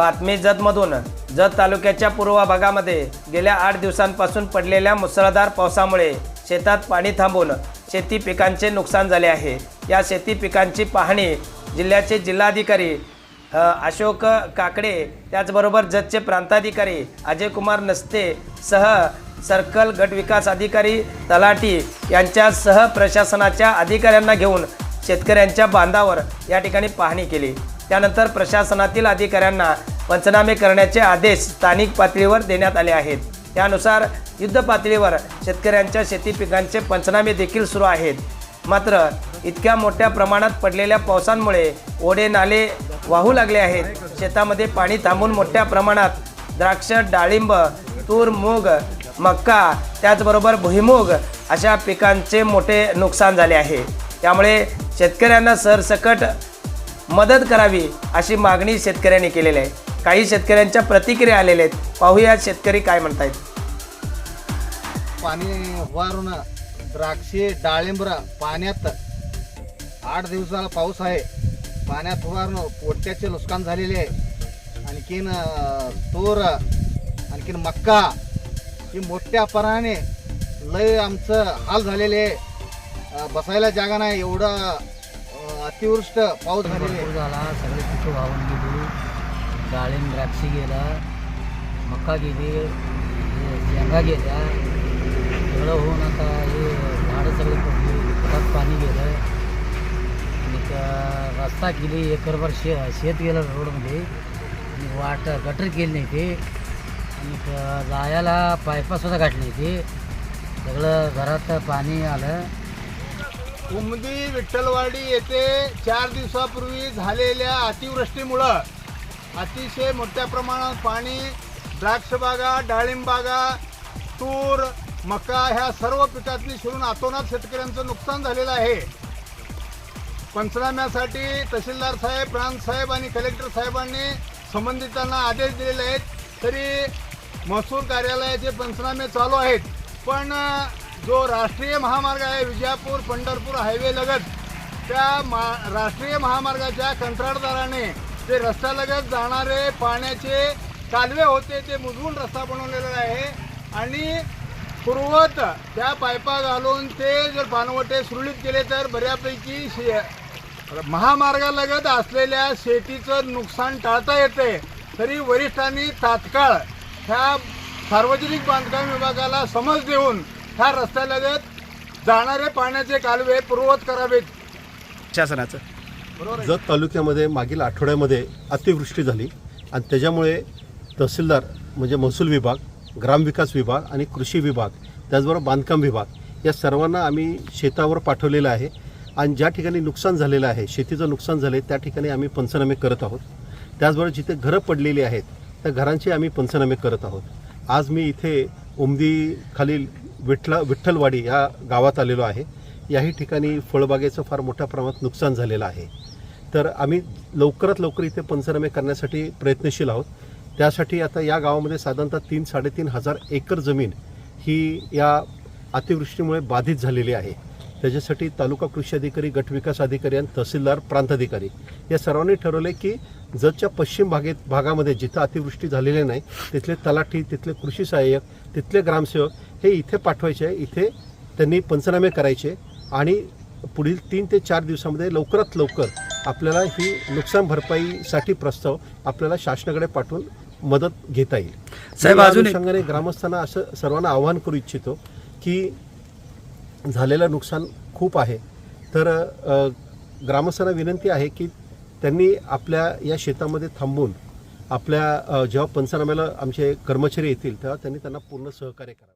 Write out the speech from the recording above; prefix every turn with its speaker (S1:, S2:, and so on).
S1: बातमी जतमधून. जत तालुक्याच्या पूर्व भागामध्ये गेल्या आठ दिवसांपासून पडलेल्या मुसळधार पावसामुळे शेतात पाणी थांबून शेती पिकांचे नुकसान झाले आहे. या शेती पिकांची पाहणी जिल्ह्याचे जिल्हाधिकारी अशोक काकडे त्याचबरोबर जतचे प्रांताधिकारी अजय कुमार नसते सह सर्कल गट विकास अधिकारी तलाठी यांच्या सह प्रशासनाच्या अधिकाऱ्यांना घेऊन शेतकऱ्यांच्या बांधावर या ठिकाणी पाहणी केली. त्यानंतर प्रशासनातील अधिकाऱ्यांना पंचनामे करण्याचे आदेश स्थानिक पातळीवर देण्यात आले आहेत. त्यानुसार युद्ध पातळीवर शेतकऱ्यांच्या शेती पिकांचे पंचनामे देखील सुरू आहेत. मात्र इतक्या मोठ्या प्रमाणात पडलेल्या पावसांमुळे ओढे नाले वाहू लागले आहेत. शेतामध्ये पाणी थांबून मोठ्या प्रमाणात द्राक्ष डाळिंब तूर मूग मक्का त्याचबरोबर भुईमूग अशा पिकांचे मोठे नुकसान झाले आहे. त्यामुळे शेतकऱ्यांना सरसकट मदत करावी अशी मागणी शेतकऱ्यांनी केलेली आहे. काही शेतकऱ्यांच्या प्रतिक्रिया आलेल्या आहेत. पाहूया शेतकरी काय म्हणतायत.
S2: पाणी वारून द्राक्षे डाळिंबरा पाण्यात आठ दिवसाला पाऊस आहे. पाण्यात वारून पोट्याचे नुकसान झालेले आहे. आणखीन अं, तूर आणखीन मक्का ही मोठ्या पराने लय आमचं हाल झालेले आहे. अं, बसायला जागा नाही. एवढं अतिवृष्ट पाऊस
S3: भरपूर झाला सगळे पिकं वाहून गेली डाळिंब द्राक्षी गेला मका गेली शेंगा गेल्या सगळं होऊन आता हे झाडं सगळे पडली पिकात पाणी गेलं. आणि रस्ता केली एकरभर शे शेत गेलं रोडमध्ये. आणि वाट गटर केली नाही ते. आणि जायला पायपासुद्धा गाठली ते. सगळं घरात पाणी आलं.
S4: उमदी विठ्ठलवाडी येथे चार दिवसापूर्वी झालेल्या अतिवृष्टीमुळं अतिशय मोठ्या प्रमाणात पाणी द्राक्षबागा डाळिंबागा डाळिंब बागा तूर मका ह्या सर्व पिकातली शिरून आतोनात शेतकऱ्यांचं नुकसान झालेलं आहे. पंचनाम्यासाठी तहसीलदार साहेब प्रांत साहेब आणि कलेक्टर साहेबांनी संबंधितांना आदेश दिलेले आहेत. तरी महसूल कार्यालयाचे पंचनामे चालू आहेत. पण जो राष्ट्रीय महामार्ग आहे विजापूर पंढरपूर हायवे लगत त्या मा राष्ट्रीय महामार्गाच्या कंत्राटदाराने ते रस्त्यालगत जाणारे पाण्याचे कालवे होते ते मुजवून रस्ता बनवलेला आहे. आणि पूर्वत त्या पायपा घालून ते जर पानवटे सुरळीत केले तर बऱ्यापैकी शे महामार्गालगत असलेल्या शेतीचं नुकसान टाळता येते. तरी वरिष्ठांनी तात्काळ ह्या सार्वजनिक बांधकाम विभागाला समज देऊन ह्या रस्त्यालगत जाणारे पाण्याचे कालवे पूर्ववत करावेत.
S1: शासनाचं
S5: जत तालुक्यामध्ये मागील आठवड्यामध्ये अतिवृष्टी झाली आणि त्याच्यामुळे तहसीलदार म्हणजे महसूल विभाग ग्रामविकास विभाग आणि कृषी विभाग त्याचबरोबर बांधकाम विभाग या सर्वांना आम्ही शेतावर पाठवलेलं आहे. आणि ज्या ठिकाणी नुकसान झालेलं आहे शेतीचं नुकसान झालं आहे त्या ठिकाणी आम्ही पंचनामे करत आहोत. त्याचबरोबर जिथे घरं पडलेली आहेत त्या घरांचे आम्ही पंचनामे करत आहोत. आज मी इथे उमदी विठला विठ्ठलवाडी या गावात आलेलो आहे. याही ठिकाणी फळबागेचं फार मोठ्या प्रमाणात नुकसान झालेलं आहे. तर आम्ही लवकरात लवकर इथे पंचनामे करण्यासाठी प्रयत्नशील आहोत. त्यासाठी आता या गावामध्ये साधारणतः तीन साडेतीन हजार एकर जमीन ही या अतिवृष्टीमुळे बाधित झालेली आहे. त्याच्यासाठी तालुका कृषी अधिकारी गट विकास अधिकारी आणि तहसीलदार प्रांत अधिकारी या सर्वांनी ठरवले की जतच्या पश्चिम भागेत भागामध्ये जिथं अतिवृष्टी झालेली नाही तिथले तलाठी तिथले कृषी सहाय्यक तिथले ग्रामसेवक हे इथे पाठवायचे आहे. इथे त्यांनी पंचनामे करायचे आणि पुढील तीन ते चार दिवसामध्ये लवकरात लवकर आपल्याला ही नुकसान भरपाईसाठी प्रस्ताव आपल्याला शासनाकडे पाठवून मदत घेता येईल.
S1: साहेब,
S5: अनुषंगाने ग्रामस्थांना असं सर्वांना आवाहन करू इच्छितो की झालेलं नुकसान खूप आहे. तर ग्रामस्थांना विनंती आहे की त्यांनी आपल्या या शेतामध्ये थांबून आपल्या जेव्हा पंचनाम्याला आमचे कर्मचारी येतील तेव्हा त्यांनी त्यांना पूर्ण सहकार्य करावं.